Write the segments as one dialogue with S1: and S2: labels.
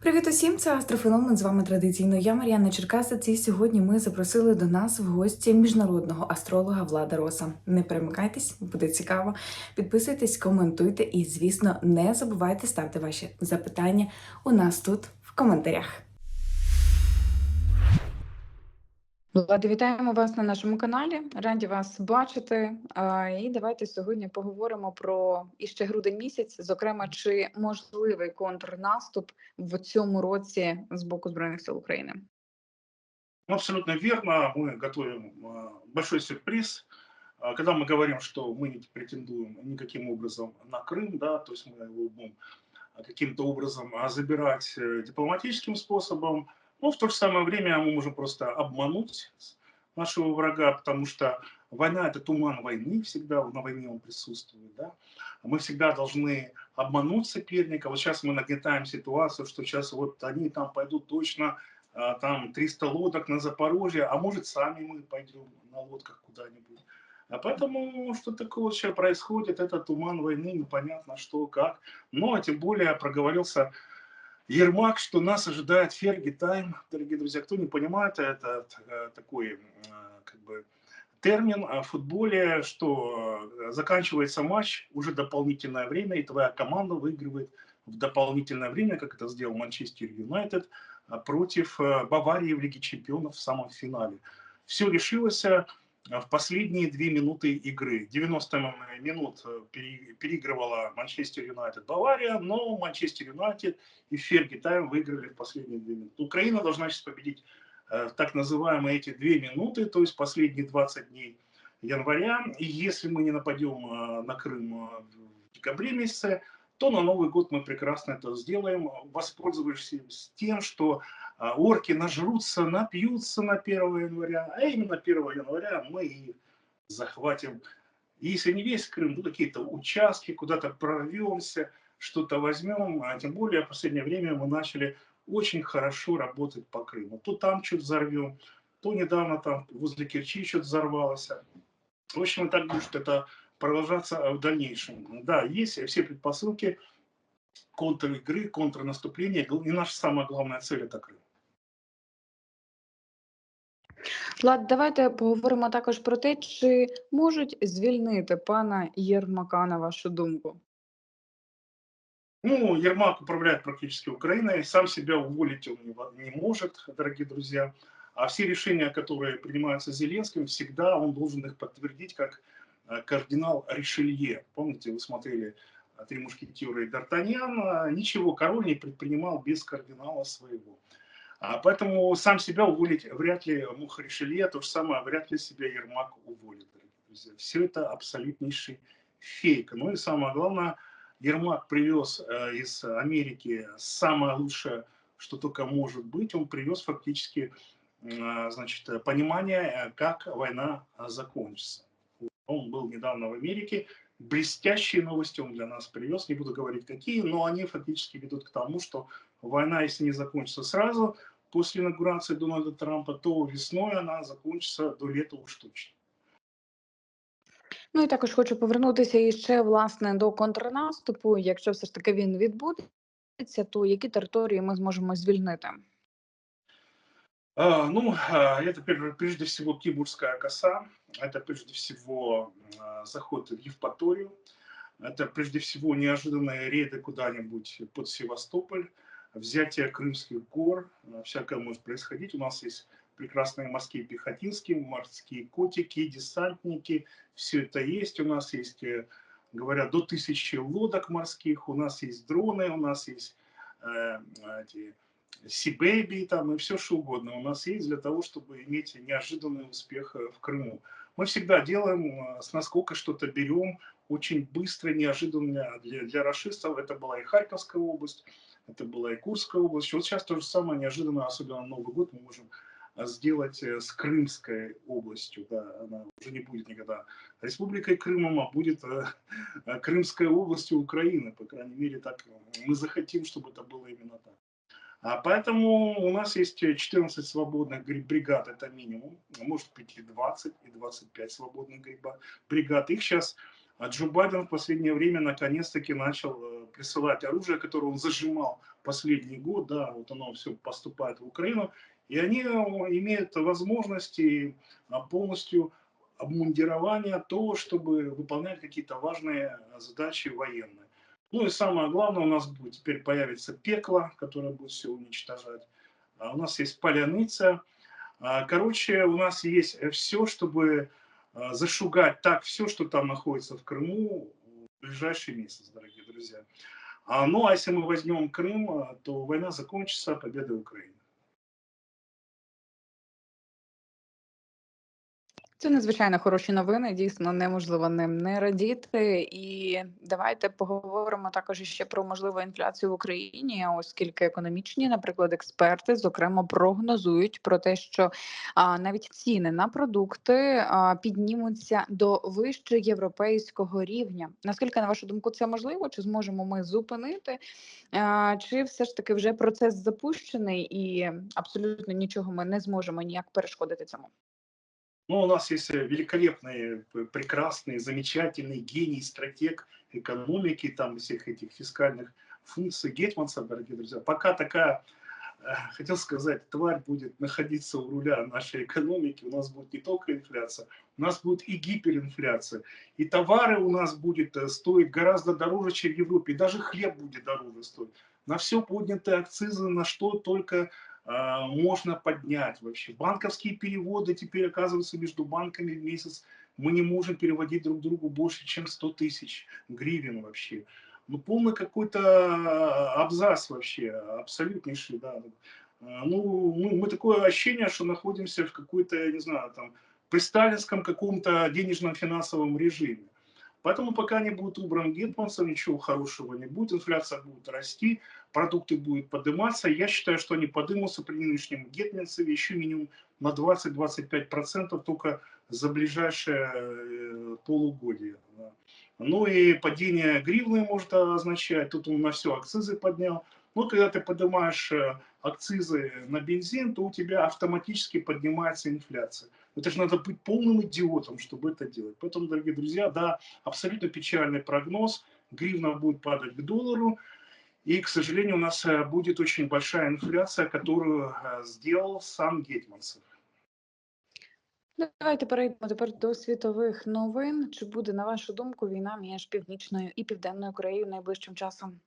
S1: Привіт усім, це Астрофеномен. З вами традиційно я Мар'яна Черкасець. І сьогодні ми запросили до нас в гості міжнародного астролога Влада Роса. Не перемикайтесь, буде цікаво. Підписуйтесь, коментуйте і, звісно, не забувайте ставити ваші запитання у нас тут в коментарях. Влади, вітаємо вас на нашому каналі. Раді вас бачити. А, І давайте сьогодні поговоримо про іще грудень місяць, зокрема, чи можливий контрнаступ в цьому році з боку збройних сил України.
S2: Ну, абсолютно верно. Мы готовим а, большой сюрприз. А, Когда мы говорим, что мы не претендуем никаким образом на Крым, да, то есть мы его будем а, каким-то образом а, забирать э, дипломатическим способом, но в то же самое время мы можем просто обмануть нашего врага, потому что война – это туман войны, всегда на войне он присутствует. Да? Мы всегда должны обмануть соперника. Вот сейчас мы нагнетаем ситуацию, что сейчас вот они там пойдут точно а, там 300 лодок на Запорожье, а может сами мы пойдем на лодках куда-нибудь. А поэтому что такое сейчас происходит, это туман войны, непонятно что, как. Но тем более проговорился Ермак, что нас ожидает Ферги Тайм. Дорогие друзья, кто не понимает, это э, такой э, как бы термин о футболе, что э, заканчивается матч, уже дополнительное время, и твоя команда выигрывает в дополнительное время, как это сделал Манчестер Юнайтед, а, против Баварии в Лиге Чемпионов в самом финале. Все решилось в последние две минуты игры. 90 минут э, пере- переигрывала Манчестер Юнайтед Бавария, но Манчестер Юнайтед и Ферги Тайм выиграли в последние две минуты. Украина должна сейчас победить э, так называемые эти две минуты, то есть последние 20 дней января. И если мы не нападем э, на Крым в декабре месяце, то на Новый год мы прекрасно это сделаем, воспользовавшись тем, что орки нажрутся, напьются на 1 января, а именно 1 января мы и захватим, если не весь Крым, то какие-то участки, куда-то прорвемся, что-то возьмем, а тем более в последнее время мы начали очень хорошо работать по Крыму. То там что-то взорвем, то недавно там возле Керчи что-то взорвалось. В общем, и так будет это продолжаться а, в дальнейшем. Да, есть все предпосылки контр-игры, контрнаступления, и наша самая главная цель – это Крым.
S1: Влад, давайте поговоримо також про те, чи можуть звільнити пана Єрмака, на вашу думку.
S2: Ну, Ермак управляет практически Украиной, сам себя уволить он не, может, дорогие друзья. А все решения, которые принимаются Зеленским, всегда он должен их подтвердить как э, кардинал Ришелье. Помните, вы смотрели э, «Три мушкетера» и «Д'Артаньян», а ничего король не предпринимал без кардинала своего. А поэтому сам себя уволить вряд ли мог Ришелье, то же самое вряд ли себя Ермак уволит, друзья. Все это абсолютнейший фейк. Ну и самое главное, Ермак привез э, из Америки самое лучшее, что только может быть. Он привез фактически э, значит, понимание, э, как война закончится. Он был недавно в Америке. Блестящие новости он для нас привез. Не буду говорить какие, но они фактически ведут к тому, что война, если не закончится сразу, после инаугурации Дональда Трампа, то весной она закончится до лета уж точно.
S1: Ну і також хочу повернутися іще власне до контрнаступу. Якщо все ж таки він відбудеться, то які території ми зможемо звільнити?
S2: А, Ну, а, это прежде всего Кибурская коса, это прежде всего а, заход в Евпаторию, это прежде всего неожиданные рейды куда-нибудь под Севастополь, взятие Крымских гор, всякое может происходить. У нас есть прекрасные морские пехотинские, морские котики, десантники, все это есть. У нас есть, э, говорят, до тысячи лодок морских, у нас есть дроны, у нас есть э, эти Си-Бэйби там и все что угодно у нас есть для того, чтобы иметь неожиданный успех э, в Крыму. Мы всегда делаем э, с насколько что-то берем очень быстро, неожиданно для, для расистов. Это была и Харьковская область, это была и Курская область. Вот сейчас то же самое неожиданно, особенно на Новый год, мы можем э, сделать с Крымской областью. Да, она уже не будет никогда Республикой Крымом, а будет Крымской областью Украины. По крайней мере, так мы захотим, чтобы это было именно так. А поэтому у нас есть э, 14 свободных бригад, это минимум. Может быть и 20, и 25 свободных бригад. Их сейчас А Джо Байден в последнее время наконец-таки начал э, присылать оружие, которое он зажимал последний год, да, вот оно все поступает в Украину, и они э, имеют возможности а, полностью обмундирования того, чтобы выполнять какие-то важные задачи военные. Ну и самое главное, у нас будет теперь появится пекло, которое будет все уничтожать. А у нас есть поляныца. А, Короче, у нас есть все, чтобы а, зашугать так все, что там находится в Крыму в ближайший месяц, дорогие друзья. Ну, а если мы возьмем Крым, то война закончится победой Украины.
S1: Це надзвичайно хороші новини. Дійсно, неможливо ним не радіти. І давайте поговоримо також ще про можливу інфляцію в Україні, оскільки економічні, наприклад, експерти зокрема прогнозують про те, що а, навіть ціни на продукти а, піднімуться до вище європейського рівня. Наскільки на вашу думку це можливо? Чи зможемо ми зупинити? А, чи все ж таки вже процес запущений і абсолютно нічого ми не зможемо ніяк перешкодити цьому?
S2: Ну, у нас есть э, великолепный, п- прекрасный, замечательный гений, стратег экономики, там всех этих фискальных функций Гетманса, дорогие друзья. Пока такая, э, хотел сказать, тварь будет находиться у руля нашей экономики, у нас будет не только инфляция, у нас будет и гиперинфляция. И товары у нас будет э, стоить гораздо дороже, чем в Европе. И даже хлеб будет дороже стоить. На все подняты акцизы, на что только можно поднять вообще. Банковские переводы теперь, оказывается, между банками в месяц мы не можем переводить друг другу больше, чем 100 тысяч гривен вообще. Ну, полный какой-то абзац вообще, абсолютнейший, да. А, Ну, мы, мы такое ощущение, что находимся в какой-то, я не знаю, там, при сталинском каком-то денежном финансовом режиме. Поэтому пока не будет убран Гетманцев, ничего хорошего не будет, инфляция будет расти, продукты будут подниматься. Я считаю, что они поднимутся при нынешнем Гетманцеве еще минимум на 20-25% только за ближайшее э, полугодие. Ну и падение гривны может означать, тут он на все акцизы поднял. Ну, когда ты поднимаешь э, акцизы на бензин, то у тебя автоматически поднимается инфляция. Это же надо быть полным идиотом, чтобы это делать. Поэтому, дорогие друзья, да, абсолютно печальный прогноз. Гривна будет падать к доллару. И, к сожалению, у нас э, будет очень большая инфляция, которую э, сделал сам Гетманцев.
S1: Давайте перейдемо тепер до світових новин. Чи буде, на вашу думку, війна між Північною і Південною Кореєю найближчим часом?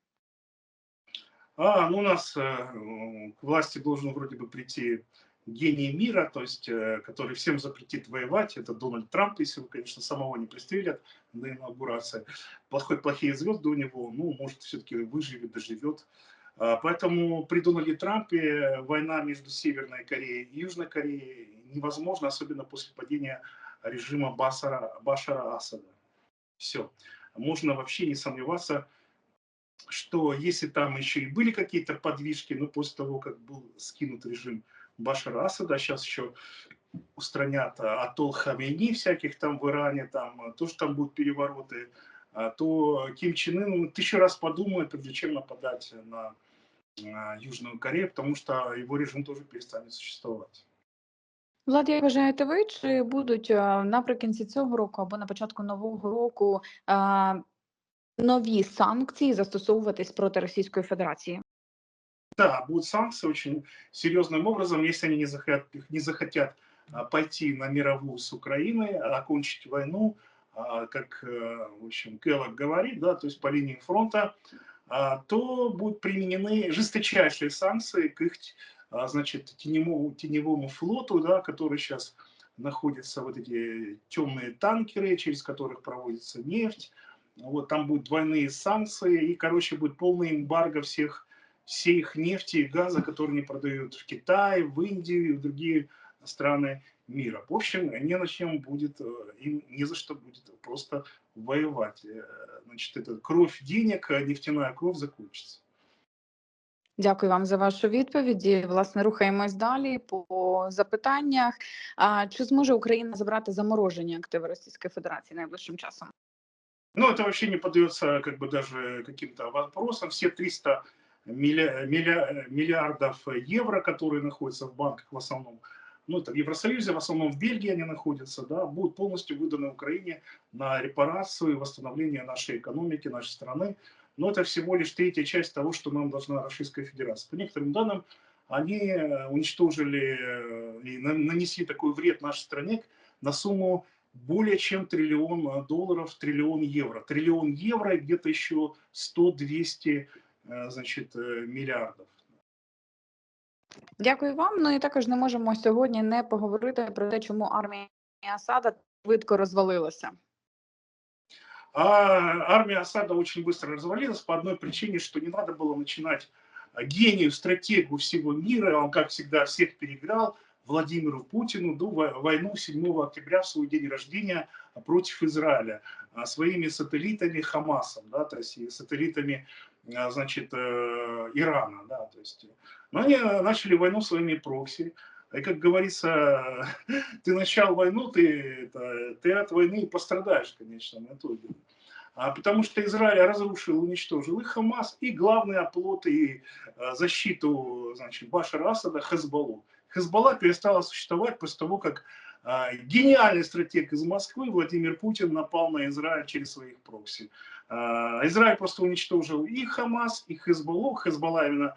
S2: А, ну у нас э, м, к власти должен вроде бы прийти гений мира, то есть, э, который всем запретит воевать. Это Дональд Трамп, если вы, конечно, самого не пристрелят до инаугурации. Плохой, плохие звезды у него, ну, может, все-таки выживет, доживет. А, Поэтому при Дональде Трампе война между Северной Кореей и Южной Кореей невозможна, особенно после падения режима Басара, Башара Асада. Все. Можно вообще не сомневаться, что если там еще и были какие-то подвижки, ну, после того, как был скинут режим Башара Асада, сейчас еще устранят а, Атол Хамейни всяких там в Иране, там а, тоже там будут перевороты, а, то Ким Чен Ын тысячу раз подумает, прежде чем нападать на а, Южную Корею, потому что его режим тоже перестанет существовать.
S1: Влад, як вважаєте ви, чи будуть е, наприкінці цього року або на початку нового року е, нові санкції застосовуватись проти Російської Федерації?
S2: Да, будут санкции очень серьезным образом, если они не захотят, не захотят а, пойти на мировую с Украиной, окончить войну, а, как, э, в общем, Келлог говорит, да, то есть по линии фронта, а, то будут применены жесточайшие санкции к их, значит, теневому, теневому флоту, да, который сейчас находится, вот эти темные танкеры, через которых проводится нефть, вот там будут двойные санкции, и, короче, будет полный эмбарго всех всей их нефти и газа, которые они продают в Китай, в Индию и в другие страны мира. В общем, не на чем будет, э, им не за что будет просто воевать. Э, Значит, это кровь денег, а нефтяная кровь закончится.
S1: Дякую вам за вашу відповідь. І, Власне, рухаємось далі по запитаннях. А чи зможе Україна забрати заморожені активи Російської Федерації найближчим часом?
S2: Ну, это вообще не поддается как бы даже каким-то вопросам. Все 300 милля- милля- миллиардов евро, которые находятся в банках в основном, ну, это в Евросоюзе, в основном в Бельгии они находятся, да, будут полностью выданы Украине на репарацию и восстановление нашей экономики, нашей страны. Но это всего лишь третья часть того, что нам должна Российская Федерация. По некоторым данным, они э, уничтожили э, и нанесли такой вред нашей стране на сумму более чем триллион долларов, триллион евро. Триллион евро и где-то еще 100-200 значит, мільярдів.
S1: Дякую вам. Ну і також не можемо сьогодні не поговорити про те, чому армія Асада швидко розвалилася.
S2: А армия Асада очень быстро развалилась по одной причине, что не надо было начинать гению, стратегу всего мира, он, как всегда, всех переиграл, Владимиру Путину до войну 7 октября в свой день рождения против Израиля а, своими сателлитами Хамасом, да, то есть сателлитами а, значит, э, Ирана. Да, то есть, но они начали войну своими прокси. И, как говорится, ты начал войну, ты, это, ты от войны пострадаешь, конечно, в итоге а, потому что Израиль разрушил, уничтожил и Хамас, и главный оплот, и защиту значит, Башара Асада Хезбаллу. Хезбалла перестала существовать после того, как гениальный стратег из Москвы Владимир Путин напал на Израиль через своих прокси. Израиль просто уничтожил и Хамас, и Хезбаллу. Хезбалла именно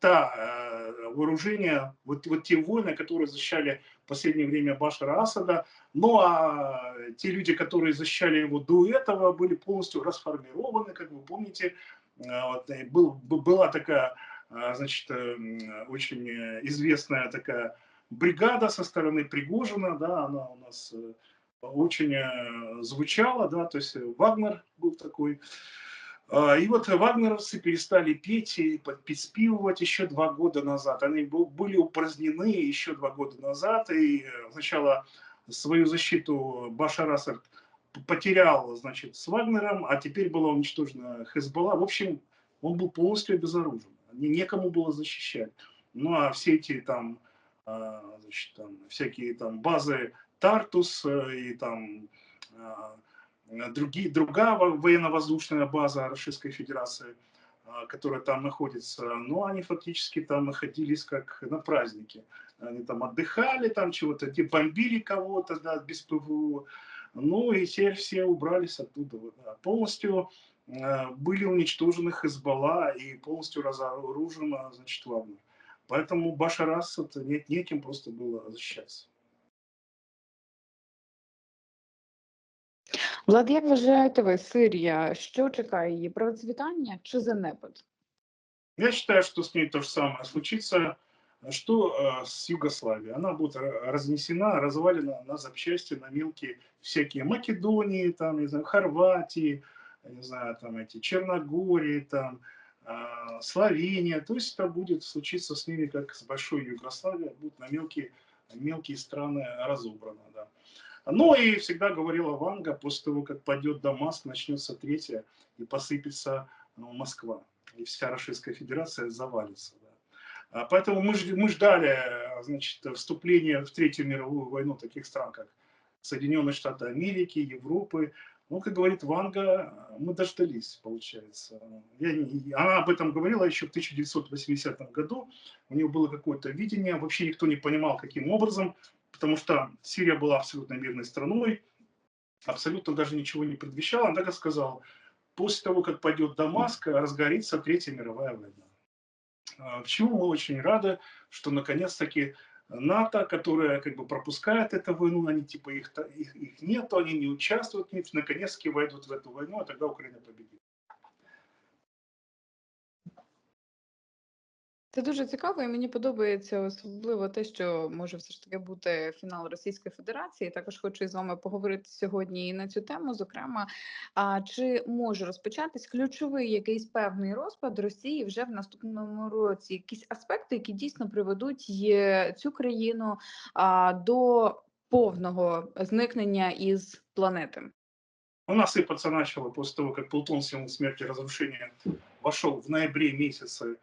S2: та э, вооружение, вот, вот те войны, которые защищали в последнее время Башара Асада, ну а те люди, которые защищали его до этого, были полностью расформированы, как вы помните, э, вот, был, была такая, э, значит, очень известная такая бригада со стороны Пригожина, да, она у нас очень звучала, да, то есть Вагнер был такой, а, и вот вагнеровцы перестали петь и подпевать еще два года назад. Они были упразднены еще два года назад. И э, сначала свою защиту Башар Асад потерял, значит, с Вагнером, а теперь была уничтожена Хезбалла. В общем, он был полностью обезоружен. Некому было защищать. Ну, а все эти там, а, значит, там всякие там базы Тартус э, и там Э, другие, другая военно-воздушная база Российской Федерации, а, которая там находится, но они фактически там находились как на празднике. Они там отдыхали, там чего-то, бомбили кого-то, да, без ПВО. Ну и теперь все убрались оттуда. Да. Полностью э, были уничтожены Хезбалла и полностью разоружена, значит, Вагнер. Поэтому Башар Асад нет, неким просто было защищаться.
S1: Влад, як вважаєте ви, Сирія, що чекає її? Процвітання чи занепад?
S2: Я считаю, что с ней то же самое случится, что э, с Югославией. Она будет разнесена, развалена на запчасти, на мелкие всякие Македонии, там, не знаю, Хорватии, не знаю, там эти Черногории, там, э, Словения. То есть это будет случиться с ними, как с большой Югославией, будет на мелкие, мелкие страны разобрано. Да. Ну и всегда говорила Ванга, после того, как пойдет Дамаск, начнется третья и посыпется ну, Москва. И вся Российская Федерация завалится. Да. А поэтому мы, мы ждали значит, вступления в Третью мировую войну таких стран, как Соединенные Штаты Америки, Европы. Ну, как говорит Ванга, мы дождались, получается. Я, она об этом говорила еще в 1980 году. У нее было какое-то видение. Вообще никто не понимал, каким образом потому что Сирия была абсолютно мирной страной, абсолютно даже ничего не предвещала. Она сказала, после того, как пойдет Дамаск, разгорится Третья мировая война. А, чему мы очень рады, что наконец-таки НАТО, которая как бы пропускает эту войну, они типа их, их, их нету, они не участвуют наконец-таки войдут в эту войну, а тогда Украина победит.
S1: Це дуже цікаво, і мені подобається особливо те, що може все ж таки бути фінал Російської Федерації. Також хочу із вами поговорити сьогодні і на цю тему. Зокрема, а чи може розпочатись ключовий якийсь певний розпад Росії вже в наступному році? Якісь аспекти, які дійсно приведуть цю країну а, до повного зникнення із планети?
S2: У нас сыпаться начало после того, как Плутон символ смерти и разрушения в ноябре месяце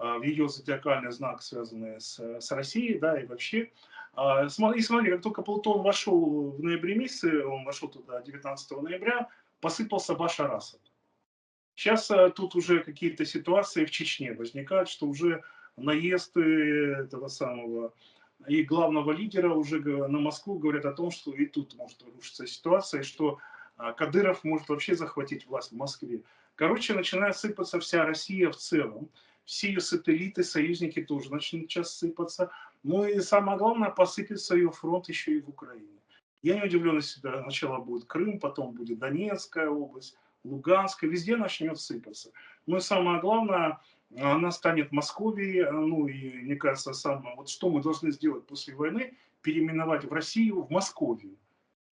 S2: в ее зодиакальный знак, связанный с, с Россией, да, и вообще. А, и смотри, как только Плутон вошел в ноябре месяце, он вошел туда 19 ноября, посыпался Башар Асад. Сейчас а, тут уже какие-то ситуации в Чечне возникают, что уже наезд этого самого и главного лидера уже на Москву говорят о том, что и тут может рушиться ситуация, и что а, Кадыров может вообще захватить власть в Москве. Короче, начинает сыпаться вся Россия в целом. Все ее сателлиты, союзники тоже начнут сейчас сыпаться. Ну и самое главное, посыпется ее фронт еще и в Украине. Я не удивлен, если сначала будет Крым, потом будет Донецкая область, Луганская, везде начнет сыпаться. Ну и самое главное, она станет Московией, ну и мне кажется, самое, вот что мы должны сделать после войны, переименовать в Россию в Московию,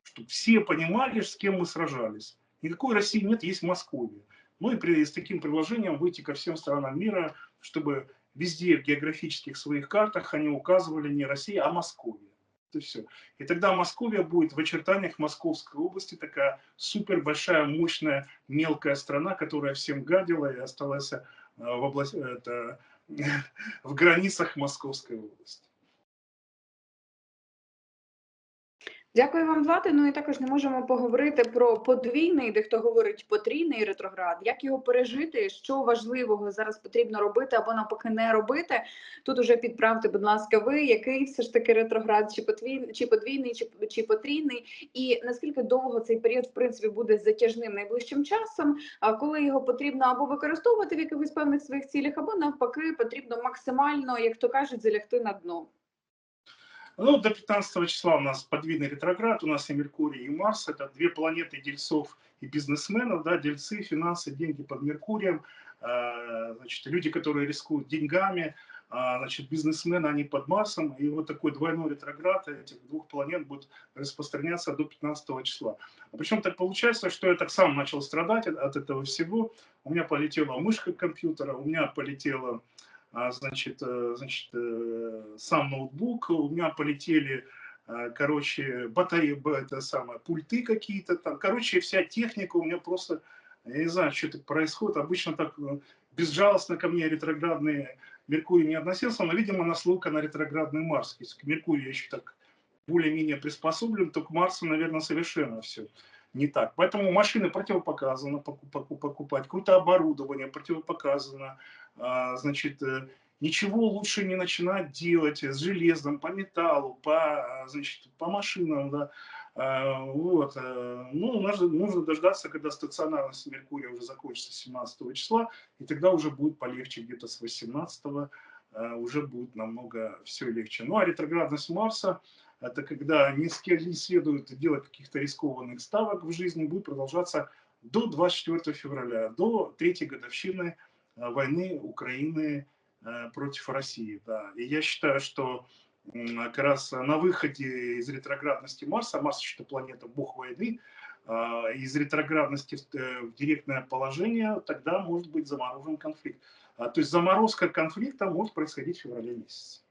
S2: чтобы все понимали, с кем мы сражались. Никакой России нет, есть Московия. Ну и при, с таким предложением выйти ко всем странам мира, чтобы везде в географических своих картах они указывали не Россия, а Московия. Это все. И тогда Московия будет в очертаниях Московской области такая супер большая, мощная, мелкая страна, которая всем гадила и осталась э, в, область, это, в границах Московской области.
S3: Дякую вам, Влади. Ну і також не можемо поговорити про подвійний, де хто говорить потрійний ретроград. Як його пережити? Що важливого зараз потрібно робити або навпаки не робити? Тут уже підправте, будь ласка, ви який все ж таки ретроград, чи подвійний, чи подвійний, чи, чи потрійний, і наскільки довго цей період в принципі буде затяжним найближчим часом? А коли його потрібно або використовувати в якихось певних своїх цілях, або навпаки, потрібно максимально, як то кажуть, залягти на дно.
S2: Ну, до 15 числа у нас подвидный ретроград, у нас и Меркурий, и Марс. Это две планеты дельцов и бизнесменов, да, дельцы, финансы, деньги под Меркурием. Э, Значит, люди, которые рискуют деньгами, а, значит, бизнесмены, они под Марсом. И вот такой двойной ретроград этих двух планет будет распространяться до 15 числа. Причем так получается, что я так сам начал страдать от- этого всего. У меня полетела мышка компьютера, у меня полетела значит, э, значит, э, сам ноутбук, у меня полетели, э, короче, батареи, это самое, пульты какие-то там, короче, вся техника у меня просто, я не знаю, что так происходит, обычно так безжалостно ко мне ретроградный Меркурий не относился, но, видимо, наслука на ретроградный Марс, если к Меркурию еще так более-менее приспособлен, то к Марсу, наверное, совершенно все не так. Поэтому машины противопоказано поку- поку- покупать, какое-то оборудование противопоказано, а, значит, э, ничего лучше не начинать делать с железом, по металлу, по, а, значит, по машинам, да, А, вот, э, ну, нужно, нужно дождаться, когда стационарность Меркурия уже закончится 17 числа, и тогда уже будет полегче, где-то с 18 э, уже будет намного все легче. Ну, а ретроградность Марса, это когда не следует делать каких-то рискованных ставок в жизни, будет продолжаться до 24 февраля, до третьей годовщины э, войны Украины э, против России. Да. И я считаю, что как раз на выходе из ретроградности Марса, Марс это планета бог войны, а, из ретроградности э, в директное положение, тогда может быть заморожен конфликт. А, То есть заморозка конфликта может происходить в феврале месяце.